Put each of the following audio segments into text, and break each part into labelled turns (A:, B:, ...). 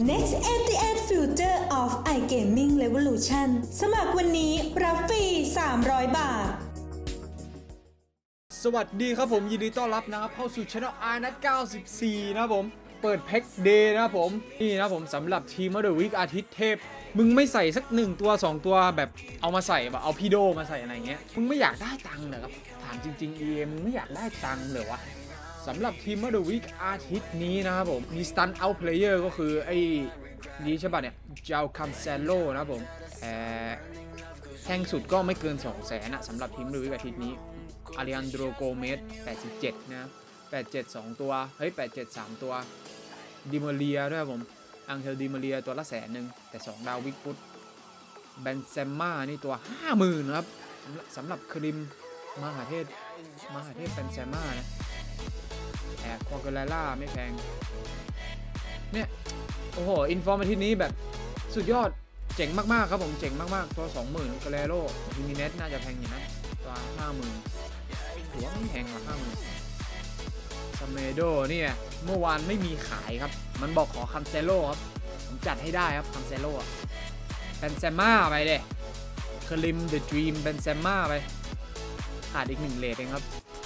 A: Next MTN Future of iGaming Revolution สมัครวันนี้รับฟรี 300 บาท
B: สวัสดีครับผมยินดีต้อนรับนะครับเข้าสู่ช่อง i นัท94 นะครับผม เปิดแพ็กเดย์นะครับผม นี่นะครับผมสำหรับทีมเดอร์วิกอาทิตย์เทพ มึงไม่ใส่สักหนึ่งตัว 2 ตัวแบบเอามาใส่แบบเอาพีโดมาใส่อะไรเงี้ย มึงไม่อยากได้ตังค์เหรอครับ ถามจริงๆ EA มึงไม่อยากได้ตังค์เหรอวะ สำหรับทีมเดอร์วิกอาทิตย์นี้นะครับผม มีสตันเอาเพลเยอร์ก็คือไอ้นี้ใช่ป่ะเนี่ย เจ้าคัมเซโลนะครับผมแอร์แพงสุดก็ไม่เกิน 2 0 0แสนอะสำหรับทีมเดอร์วิกอาทิตย์นี้อาริอันโดโกเมส87 นะ 87 2 ตัว เฮ้ย 87 3 ตัวดิมาเรียด้วยครับผม อังเทลดิมาเรียตัวละแสนหนึ่งแต่ 2 ดาววิกฟุตเบนเซมมานี่ตัว 50,000 ครับสำหรับสำหรับคริมมหาเทพมหาเทพเบนเซมมานะ ควอเกลล่าไม่แพง เนี่ย โอ้โห อินฟอร์มาทิตย์นี้แบบสุดยอดเจ๋งมาก ๆ ครับผมเจ๋งมาก ๆ ตัว 20,000กาเลโร่ยูนิเน็ตน่าจะแพงอยู่นะ ตัว 50,000ถือว่าไม่แพงกว่าห้าหมื่นสเมโดเนี่ย เมื่อวานไม่มีขายครับ มันบอกขอคัมเซโลครับ ผมจัดให้ได้ครับคัมเซโลอะเบนเซม่าไปเด้คลิมเดอะดรีมเบนเซม่าไป ขาดอีกหนึ่งเลทเองครับ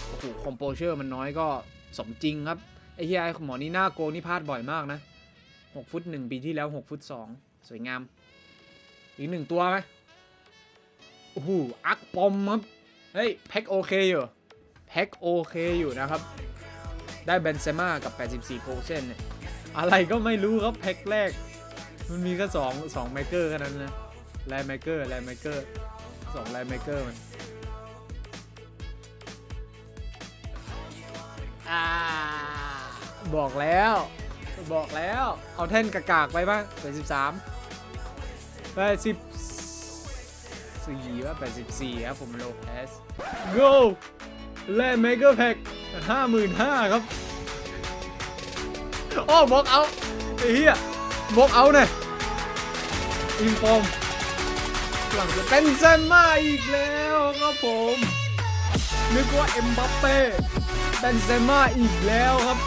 B: โอ้โหคอมโพเชอร์มันน้อยก็ สมจริงครับไอ้เฮียไอ้หมอนี่หน้าโกงนี่พลาดบ่อยมากนะ6ฟุต1ปีที่แล้ว6ฟุต2สวยงาม อีกหนึ่งตัวไหมโอ้โหอักปอมครับเฮ้ยแพ็คโอเคอยู่แพ็คโอเคอยู่นะครับ ได้เบนเซม่ากับ 84โพเซนเนี่ยอะไรก็ไม่รู้ครับแพ็คแรก มันมีแค่สองสองไมเกอร์แค่นั้นนะไลน์ไมเกอร์ไลน์ไมเกอร์สองไลน์ไมเกอร์มัน อ่าบอกแล้ว บอกแล้ว เอาแท่นกากๆไปบ้าง83 84ว่า84ครับผมโลแคส go แล่เมกะแพ็ก55,000ครับโอ้บล็อกเอาไอ้เหี้ยบล็อกเอาเนี่ยอินฟอร์มหลังจะเป็นเซนมาอีกแล้วครับผมนึกว่าเอ็มบัปเป้ เป็นเซนมาอีกแล้วครับ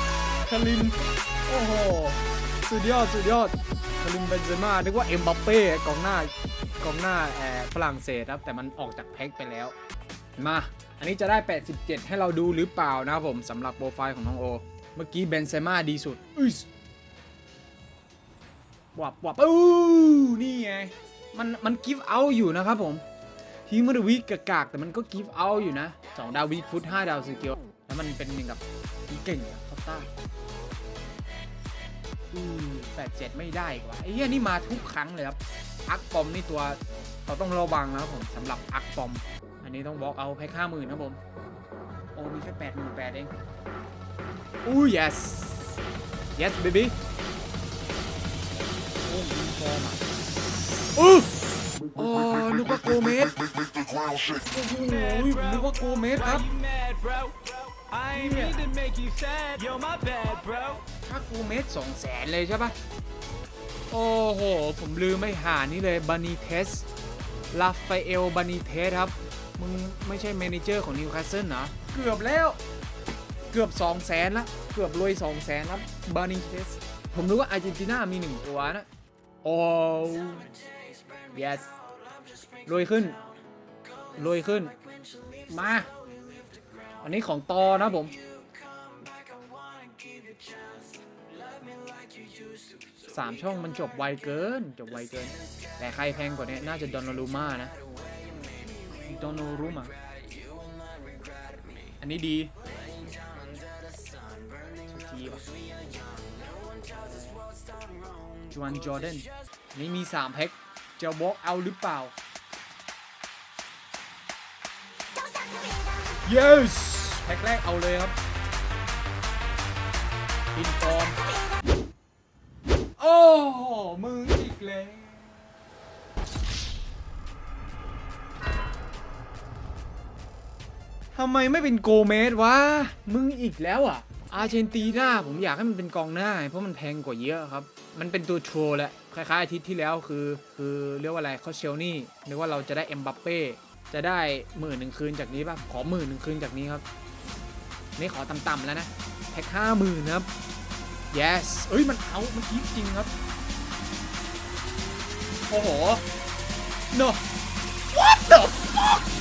B: คาริมโอ้โหสุดยอดสุดยอดคาริมเบนเซม่านึกว่าเอ็มบัปเป้กองหน้ากองหน้าแอร์ฝรั่งเศสครับแต่มันออกจากแพ็คไปแล้ว มา อันนี้จะได้ 87 ให้เราดูหรือเปล่านะครับผมสำหรับโปรไฟล์ของน้องโอ เมื่อกี้เบนเซม่าดีสุดอุ้ยวับวับอู้นี่ไงมันมันกิฟต์เอาอยู่นะครับผมทีมมันวีกกากแต่มันก็กิฟต์เอาอยู่นะ 2 ดาววีฟุต5 ดาวสกิล แล้วมันเป็นอย่างกับทีเก่งอะคอตต้าอือแปดเจ็ดไม่ได้กว่าไอ้เหี้ยนี่มาทุกครั้งเลยครับอักปอมนี่ตัวเราต้องระวังนะครับผมสำหรับอักปอม อันนี้ต้องบล็อกเอาแพ็คห้าหมื่นครับผม โอ้มีแค่แปดหมื่นแปดเองอู้ yes yes baby โอ้มีฟอร์มอะอู้อ๋อนึกว่าโกเมสโอ้โหนึกว่าโกเมสครับ
C: I ain't mean to make you sad, yo, my bad, bro.
B: ถ้าโกเมสสองแสนเลยใช่ปะโอ้โห ผมลืมไม่หานี่เลยบานิเทสลาฟาเอลบานิเทสครับ มึงไม่ใช่เมนเจอร์ของนิวคาสเซิลเหรอ เกือบแล้ว เกือบ2 0 0แสนละ เกือบรวย2 0 0แสนครับบานิเทสผมรู้ว่าอาร์เจนตินามีหนึ่งตัวนะ โอ้ yes รวยขึ้น รวยขึ้น มา อันนี้ของตอนะผม สามช่องมันจบไวเกิน จบไวเกิน แต่ใครแพงกว่านี้น่าจะดอนารูมานะดอนารูมาอันนี้ดีสุกีป่ะจวนจอร์แดนนี่มี 3 แพ็คจะวอล์กเอาหรือเปล่า yes แพ็คแรกเอาเลยครับอินฟอร์มโอ้โหมึงอีกแล้วทำไมไม่เป็นโกเมสวะ มึงอีกแล้วอะ อาร์เจนตินาผมอยากให้มันเป็นกองหน้า เพราะมันแพงกว่าเยอะครับ มันเป็นตัวโทรแหละ คล้ายๆอาทิตย์ที่แล้วคือ คือเรียกว่าอะไรเขาเชลนี่นึกว่าเราจะได้เอ็มบัปเป้ จะได้หมื่นหนึ่งคืนจากนี้ป่ะ ขอหมื่นหนึ่งคืนจากนี้ครับ นี่ขอต่ำๆแล้วนะแพ็คห้าหมื่นครับ yes เอ้ยมันเอามันคีฟจริงครับ โอ้โห no what the fuck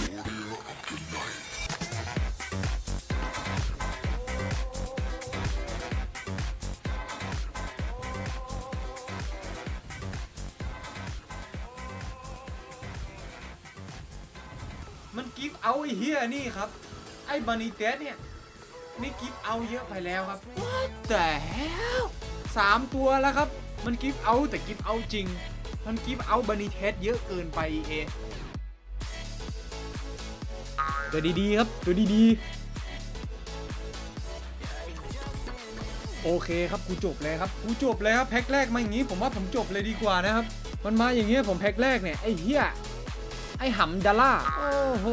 B: มันกิฟต์เอาไอ้เฮียนี่ครับ ไอ้บานิเตสเนี่ย นี่กิฟต์เอาเยอะไปแล้วครับ What the hell สามตัวแล้วครับ มันกิฟต์เอาแต่กิฟต์เอาจริง มันกิฟต์เอาบานิเทสเยอะเกินไปเอตัวดีๆครับ ตัวดีๆ โอเคครับกูจบเลยครับกูจบเลยครับแพ็คแรกมาอย่างนี้ผมว่าผมจบเลยดีกว่านะครับ มันมาอย่างเงี้ยผมแพ็คแรกเนี่ยไอ้เหี้ย อ้หำดาล่าโอ้โห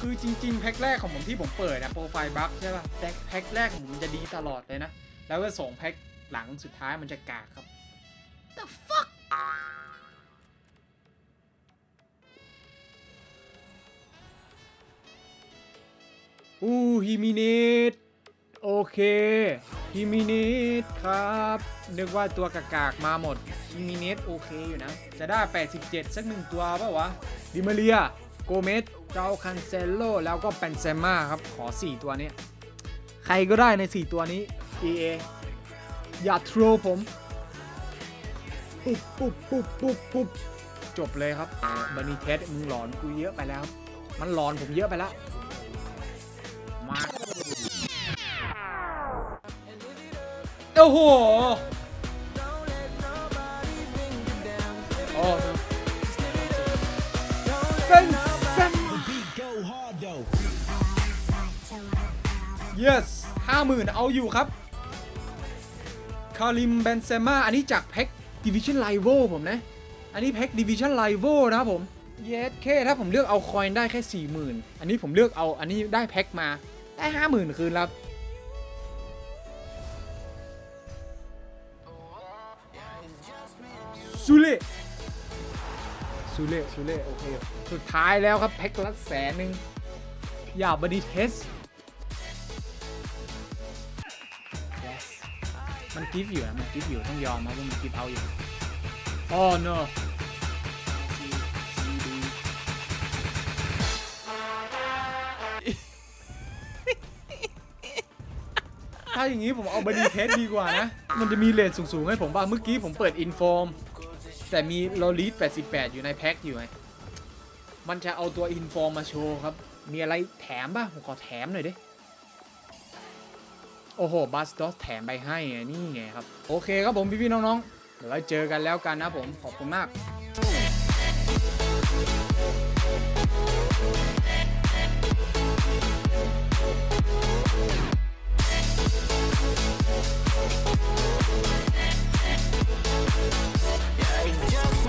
B: คือจริง ๆ แพ็คแรกของผมที่ผมเปิดนะโปรไฟล์บัคใช่ป่ะแต่แพ็คแรกของผมมันจะดีตลอดเลยนะ แล้วก็ส่งแพ็คหลังสุดท้ายมันจะกากครับ the fuck อู้ฮิมินิต โอเคฮิมินิตครับ นึกว่าตัวกากๆมาหมดฮิมินิตโอเคอยู่นะ จะได้ 87 สักหนึ่งตัวป่าวะ ดิมาเรีย โกเมสเจ้าคันเซโล แล้วก็แปนเซม่าครับ ขอ 4 ตัวเนี้ยใครก็ได้ใน 4 ตัวนี้ EA อย่าทรผมปุ๊บปุ๊บปุ๊บปุ๊บปุ๊บจบเลยครับบันนี่เทสมึงหลอนกูเยอะไปแล้ว มันหลอนผมเยอะไปแล้ว มา อ้โหโอ้เป็นเซม
C: Go hard though.
B: yes ห้าหมื่นเอาอยู่ครับ คาริมเบนเซม่า อันนี้จากแพ็คดิวิชั่นไลโวผมนะ อันนี้แพ็คดิวิชั่นไลโวนะครับผม เยสเคถ้าผมเลือกเอาคอยน์ได้แค่ 40,000 อันนี้ผมเลือกเอา อันนี้ได้แพ็คมา ได้ 50,000 คืนแล้ว ซูเล่ซูเล่ซูเล่โอเค สุดท้ายแล้วครับแพ็คละแสนหนึ่งอย่าบดีเทส yes มันกิฟอยู่นะมันกิฟอยู่ต้องยอมนะว่ามันกิฟเอาอยู่ oh no ถ้าอย่างนี้ผมเอาบดีเทสดีกว่านะ มันจะมีเลทสูงๆให้ผมบ้างเมื่อกี้ผมเปิดอินฟอร์ม แต่มีเรลีด88 อยู่ในแพ็คอยู่ไงมันจะเอาตัวอินฟอร์มมาโชว์ครับ มีอะไรแถมป่ะ ผมขอแถมหน่อยดิ โอ้โห บัสดอสแถมไปให้นี่ไงครับ โอเคครับผมพี่ๆน้องๆ เดี๋ยวไว้เจอกันแล้วกันนะผม ขอบคุณมาก